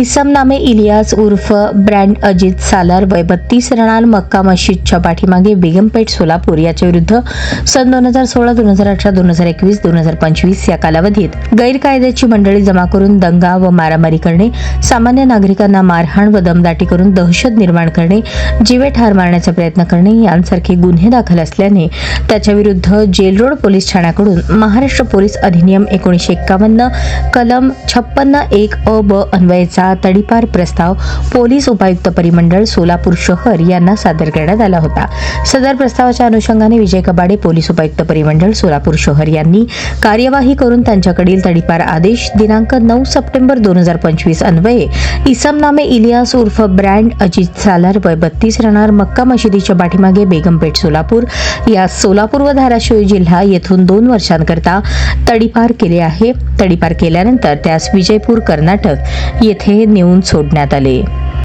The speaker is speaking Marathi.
इसम नामे इलियास उर्फ ब्रँड अजित सालार वय बत्तीस रणार मक्का मशीदच्या पाठीमागे बेगमपेठ सोलापूर याच्या विरुद्ध सन दोन हजार सोळा दोन हजार अठरा दोन हजार एकवीस दोन हजार पंचवीस या कालावधीत गैरकायद्याची मंडळी जमा करून दंगा व मारामारी करणे सामान्य नागरिकांना मारहाण व दमदाटी करून दहशत निर्माण करणे जीवे ठार मारण्याचा प्रयत्न करणे यांसारखे गुन्हे दाखल असल्याने त्याच्या विरुद्ध जेल रोड पोलीस ठाण्याकडून महाराष्ट्र पोलीस अधिनियम एकोणीसशे एक्कावन्न कलम छप्पन्न एक अ ब अन्वयचा तडीपार प्रस्ताव पोलीस उपायुक्त परिमंडळ सोलापूर शहर यांना सादर करण्यात आला होता. सदर प्रस्तावाच्या अनुषंगाने विजय कबाडे पोलीस उपायुक्त परिमंडळ सोलापूर शहर यांनी कार्यवाही करून त्यांच्याकडील तडीपार आदेश दिनांक नऊ सप्टेंबर दोन हजार पंचवीस अन्वये इसमनामे इलियास उर्फ ब्रँड अजित सालार वय बत्तीस राहणार मक्का मशिदीच्या पाठीमागे बेगमपेठ सोलापूर. या सोलापूर व धाराशिव जिल्हा येथून दोन वर्षांकरता तडीपार केले आहे. तडीपार केल्यानंतर त्यास विजयपूर कर्नाटक येथे नेऊन सोडण्यात आले.